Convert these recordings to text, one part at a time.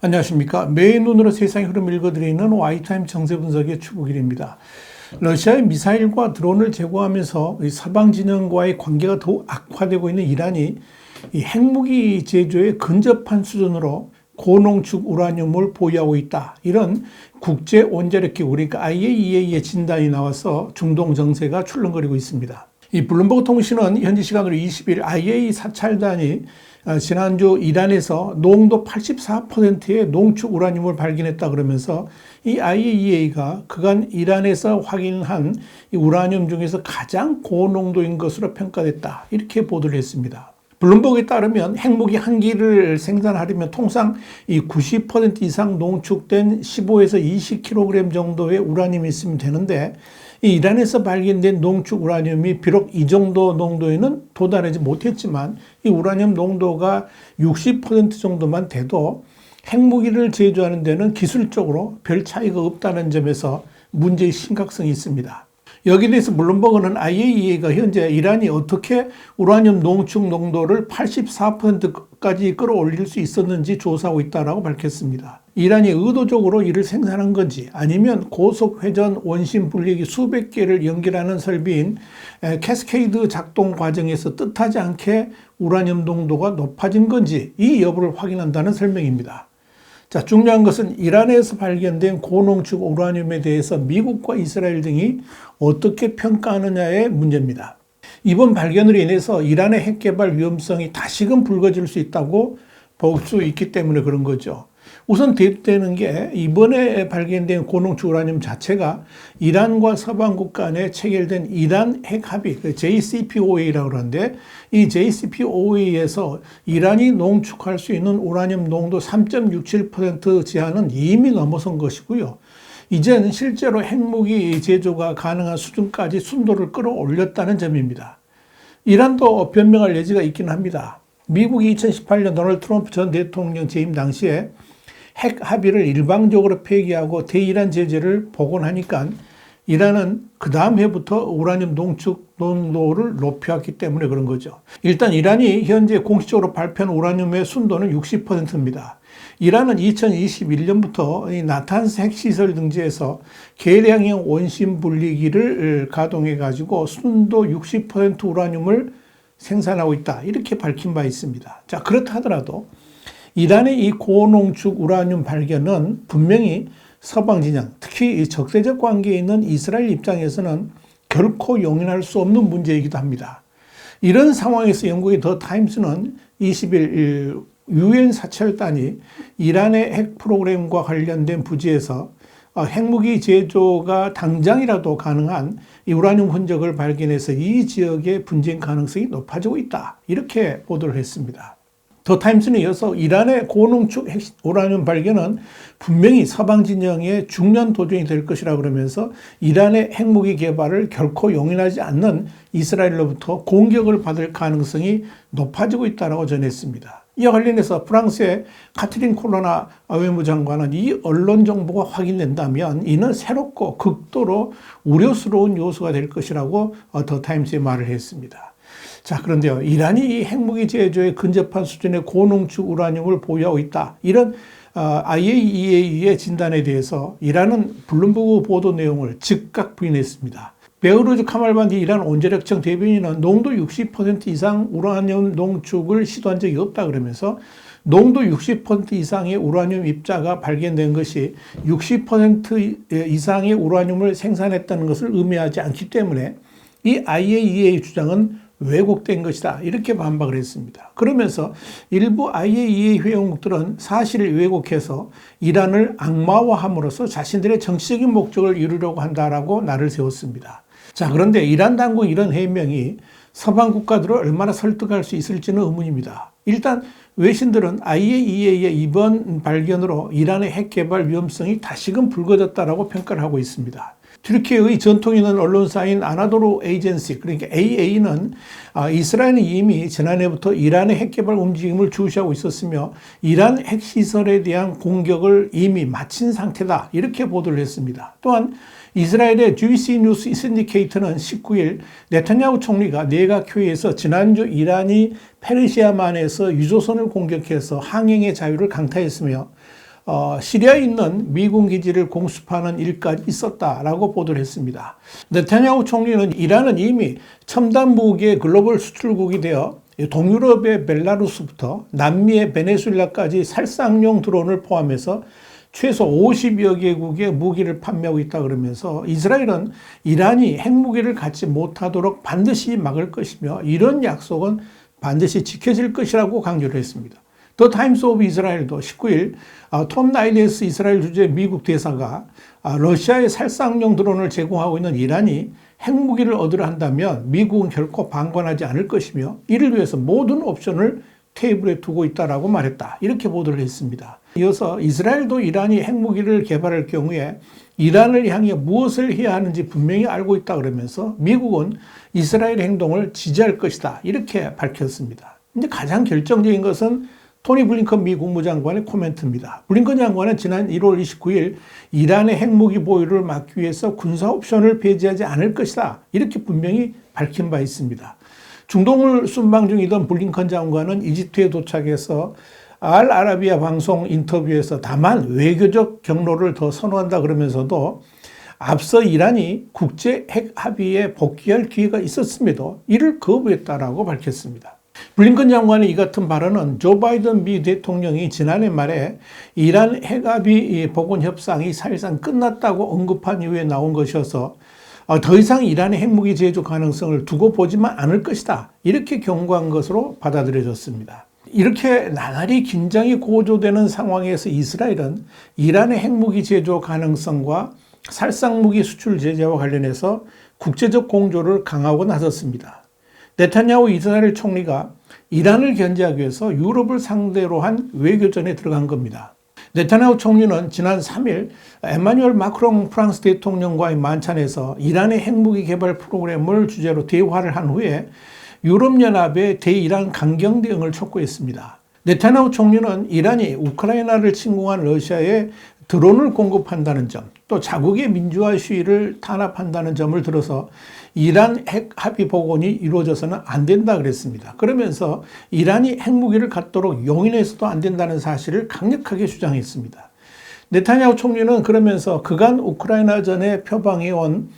안녕하십니까. 매일 눈으로 세상의 흐름을 읽어드리는 와이타임 정세 분석의 추구길입니다. 러시아의 미사일과 드론을 제공하면서 이 서방 진영과의 관계가 더욱 악화되고 있는 이란이 이 핵무기 제조에 근접한 수준으로 고농축 우라늄을 보유하고 있다. 이런 국제 원자력 기구 그러니까 IAEA의 진단이 나와서 중동 정세가 출렁거리고 있습니다. 이 블룸버그 통신은 현지 시간으로 20일 IAEA 사찰단이 어, 지난주 이란에서 농도 84%의 농축 우라늄을 발견했다 그러면서 이 IAEA가 그간 이란에서 확인한 이 우라늄 중에서 가장 고농도인 것으로 평가됐다. 이렇게 보도를 했습니다. 블룸버그에 따르면 핵무기 한 기를 생산하려면 통상 이 90% 이상 농축된 15에서 20kg 정도의 우라늄이 있으면 되는데 이 이란에서 발견된 농축 우라늄이 비록 이 정도 농도에는 도달하지 못했지만 이 우라늄 농도가 60% 정도만 돼도 핵무기를 제조하는 데는 기술적으로 별 차이가 없다는 점에서 문제의 심각성이 있습니다. 여기에 대해서 블룸버그는 IAEA가 현재 이란이 어떻게 우라늄 농축 농도를 84%까지 끌어올릴 수 있었는지 조사하고 있다고 밝혔습니다. 이란이 의도적으로 이를 생산한 건지 아니면 고속 회전 원심 분리기 수백 개를 연결하는 설비인 캐스케이드 작동 과정에서 뜻하지 않게 우라늄 농도가 높아진 건지 이 여부를 확인한다는 설명입니다. 자, 중요한 것은 이란에서 발견된 고농축 우라늄에 대해서 미국과 이스라엘 등이 어떻게 평가하느냐의 문제입니다. 이번 발견으로 인해서 이란의 핵 개발 위험성이 다시금 불거질 수 있다고 볼 수 있기 때문에 그런 거죠. 우선 대입되는 게 이번에 발견된 고농축 우라늄 자체가 이란과 서방국 간에 체결된 이란 핵 합의 그 JCPOA라고 그러는데 이 JCPOA에서 이란이 농축할 수 있는 우라늄 농도 3.67% 제한은 이미 넘어선 것이고요. 이제는 실제로 핵무기 제조가 가능한 수준까지 순도를 끌어올렸다는 점입니다. 이란도 변명할 여지가 있긴 합니다. 미국이 2018년 도널드 트럼프 전 대통령 재임 당시에 핵 합의를 일방적으로 폐기하고 대이란 제재를 복원하니까 이란은 그 다음 해부터 우라늄 농축 농도를 높여왔기 때문에 그런 거죠. 일단 이란이 현재 공식적으로 발표한 우라늄의 순도는 60%입니다. 이란은 2021년부터 이 나탄스 핵시설 등지에서 계량형 원심 분리기를 가동해 가지고 순도 60% 우라늄을 생산하고 있다. 이렇게 밝힌 바 있습니다. 자, 그렇다 하더라도 이란의 이 고농축 우라늄 발견은 분명히 서방 진영, 특히 적대적 관계에 있는 이스라엘 입장에서는 결코 용인할 수 없는 문제이기도 합니다. 이런 상황에서 영국의 더 타임스는 20일 유엔 사찰단이 이란의 핵 프로그램과 관련된 부지에서 어, 핵무기 제조가 당장이라도 가능한 우라늄 흔적을 발견해서 이 지역의 분쟁 가능성이 높아지고 있다. 이렇게 보도를 했습니다. 더 타임스는 이어서 이란의 고농축 우라늄 발견은 분명히 서방 진영의 중요한 도전이 될 것이라 그러면서 이란의 핵무기 개발을 결코 용인하지 않는 이스라엘로부터 공격을 받을 가능성이 높아지고 있다고 전했습니다. 이와 관련해서 프랑스의 카트린 콜로나 외무장관은 이 언론 정보가 확인된다면 이는 새롭고 극도로 우려스러운 요소가 될 것이라고 더 타임스에 말을 했습니다. 자, 그런데요. 이란이 이 핵무기 제조에 근접한 수준의 고농축 우라늄을 보유하고 있다. 이런 IAEA의 진단에 대해서 이란은 블룸버그 보도 내용을 즉각 부인했습니다. 베우르즈 카말반디 이란 원자력청 대변인은 농도 60% 이상 우라늄 농축을 시도한 적이 없다 그러면서 농도 60% 이상의 우라늄 입자가 발견된 것이 60% 이상의 우라늄을 생산했다는 것을 의미하지 않기 때문에 이 IAEA 주장은 왜곡된 것이다. 이렇게 반박을 했습니다. 그러면서 일부 IAEA 회원국들은 사실을 왜곡해서 이란을 악마화함으로써 자신들의 정치적인 목적을 이루려고 한다라고 날을 세웠습니다. 자, 그런데 이란 당국 이런 해명이 서방 국가들을 얼마나 설득할 수 있을지는 의문입니다. 일단 외신들은 IAEA의 이번 발견으로 이란의 핵 개발 위험성이 다시금 불거졌다라고 평가를 하고 있습니다. 튀르키의 전통 있는 언론사인 아나도르 에이전시 그러니까 AA는 아, 이스라엘은 이미 지난해부터 이란의 핵 개발 움직임을 주시하고 있었으며 이란 핵 시설에 대한 공격을 이미 마친 상태다 이렇게 보도를 했습니다. 또한 이스라엘의 GBC 뉴스 신디케이터는 19일 네타냐후 총리가 내각회의에서 지난주 이란이 페르시아만에서 유조선을 공격해서 항행의 자유를 강타했으며 어, 시리아에 있는 미군 기지를 공습하는 일까지 있었다라고 보도를 했습니다. 네타냐후 총리는 이란은 이미 첨단 무기의 글로벌 수출국이 되어 동유럽의 벨라루스부터 남미의 베네수엘라까지 살상용 드론을 포함해서 최소 50여 개국의 무기를 판매하고 있다 그러면서 이스라엘은 이란이 핵무기를 갖지 못하도록 반드시 막을 것이며 이런 약속은 반드시 지켜질 것이라고 강조를 했습니다. 더 타임스 오브 이스라엘도 19일 아, 톰 나일리스 이스라엘 주재 미국 대사가 아, 러시아의 살상용 드론을 제공하고 있는 이란이 핵무기를 얻으려 한다면 미국은 결코 방관하지 않을 것이며 이를 위해서 모든 옵션을 테이블에 두고 있다라고 말했다. 이렇게 보도를 했습니다. 이어서 이스라엘도 이란이 핵무기를 개발할 경우에 이란을 향해 무엇을 해야 하는지 분명히 알고 있다 그러면서 미국은 이스라엘 행동을 지지할 것이다. 이렇게 밝혔습니다. 근데 가장 결정적인 것은 토니 블링컨 미 국무장관의 코멘트입니다. 블링컨 장관은 지난 1월 29일 이란의 핵무기 보유를 막기 위해서 군사 옵션을 배제하지 않을 것이다. 이렇게 분명히 밝힌 바 있습니다. 중동을 순방 중이던 블링컨 장관은 이집트에 도착해서 알 아라비아 방송 인터뷰에서 다만 외교적 경로를 더 선호한다 그러면서도 앞서 이란이 국제 핵 합의에 복귀할 기회가 있었음에도 이를 거부했다라고 밝혔습니다. 블링컨 장관의 이 같은 발언은 조 바이든 미 대통령이 지난해 말에 이란 핵합의 복원 협상이 사실상 끝났다고 언급한 이후에 나온 것이어서 어, 더 이상 이란의 핵무기 제조 가능성을 두고 보지만 않을 것이다. 이렇게 경고한 것으로 받아들여졌습니다. 이렇게 나날이 긴장이 고조되는 상황에서 이스라엘은 이란의 핵무기 제조 가능성과 살상무기 수출 제재와 관련해서 국제적 공조를 강화하고 나섰습니다. 네타냐후 이스라엘 총리가 이란을 견제하기 위해서 유럽을 상대로 한 외교전에 들어간 겁니다. 네타냐후 총리는 지난 3일 에마뉴엘 마크롱 프랑스 대통령과의 만찬에서 이란의 핵무기 개발 프로그램을 주제로 대화를 한 후에 유럽연합의 대이란 강경 대응을 촉구했습니다. 네타냐후 총리는 이란이 우크라이나를 침공한 러시아에 드론을 공급한다는 점, 또 자국의 민주화 시위를 탄압한다는 점을 들어서 이란 핵 합의 복원이 이루어져서는 안 된다 그랬습니다. 그러면서 이란이 핵무기를 갖도록 용인해서도 안 된다는 사실을 강력하게 주장했습니다. 네타냐후 총리는 그러면서 그간 우크라이나전에 표방해온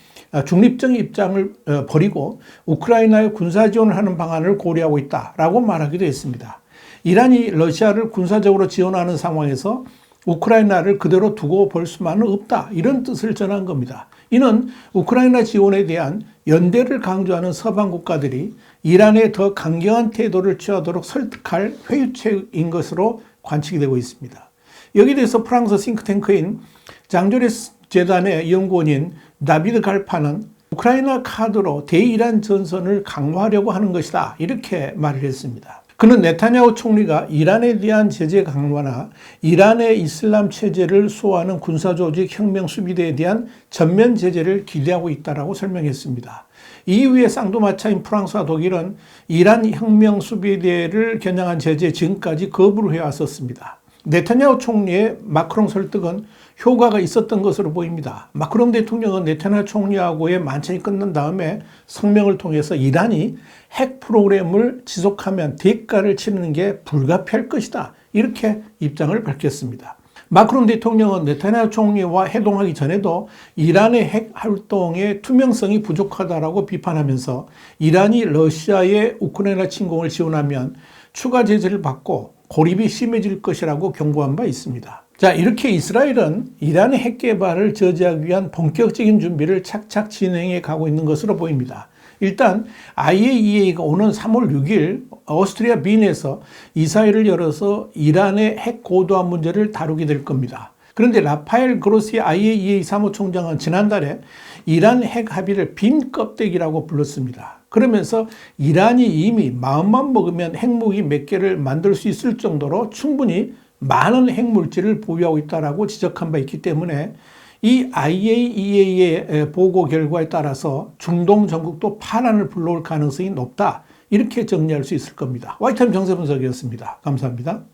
중립적 입장을 어, 버리고 우크라이나에 군사 지원을 하는 방안을 고려하고 있다라고 말하기도 했습니다. 이란이 러시아를 군사적으로 지원하는 상황에서 우크라이나를 그대로 두고 볼 수만은 없다. 이런 뜻을 전한 겁니다. 이는 우크라이나 지원에 대한 연대를 강조하는 서방 국가들이 이란에 더 강경한 태도를 취하도록 설득할 회유책인 것으로 관측이 되고 있습니다. 여기에 대해서 프랑스 싱크탱크인 장조레스 재단의 연구원인 다비드 갈파는 우크라이나 카드로 대이란 전선을 강화하려고 하는 것이다. 이렇게 말을 했습니다. 그는 네타냐후 총리가 이란에 대한 제재 강화나 이란의 이슬람 체제를 수호하는 군사조직 혁명 수비대에 대한 전면 제재를 기대하고 있다라고 설명했습니다. 이후에 쌍두마차인 프랑스와 독일은 이란 혁명 수비대를 겨냥한 제재 지금까지 거부를 해왔었습니다. 네타냐후 총리의 마크롱 설득은 효과가 있었던 것으로 보입니다. 마크롱 대통령은 네타냐 총리하고의 만찬이 끝난 다음에 성명을 통해서 이란이 핵 프로그램을 지속하면 대가를 치르는 게 불가피할 것이다. 이렇게 입장을 밝혔습니다. 마크롱 대통령은 네타냐 총리와 회동하기 전에도 이란의 핵 활동의 투명성이 부족하다라고 비판하면서 이란이 러시아의 우크라이나 침공을 지원하면 추가 제재를 받고 고립이 심해질 것이라고 경고한 바 있습니다. 자, 이렇게 이스라엘은 이란의 핵 개발을 저지하기 위한 본격적인 준비를 착착 진행해 가고 있는 것으로 보입니다. 일단 IAEA가 오는 3월 6일 오스트리아 빈에서 이사회를 열어서 이란의 핵 고도화 문제를 다루게 될 겁니다. 그런데 라파엘 그로시 IAEA 사무총장은 지난달에 이란 핵 합의를 빈 껍데기라고 불렀습니다. 그러면서 이란이 이미 마음만 먹으면 핵무기 몇 개를 만들 수 있을 정도로 충분히 많은 핵물질을 보유하고 있다라고 지적한 바 있기 때문에 이 IAEA의 보고 결과에 따라서 중동 전국도 파란을 불러올 가능성이 높다. 이렇게 정리할 수 있을 겁니다. 와이타임 정세 분석이었습니다. 감사합니다.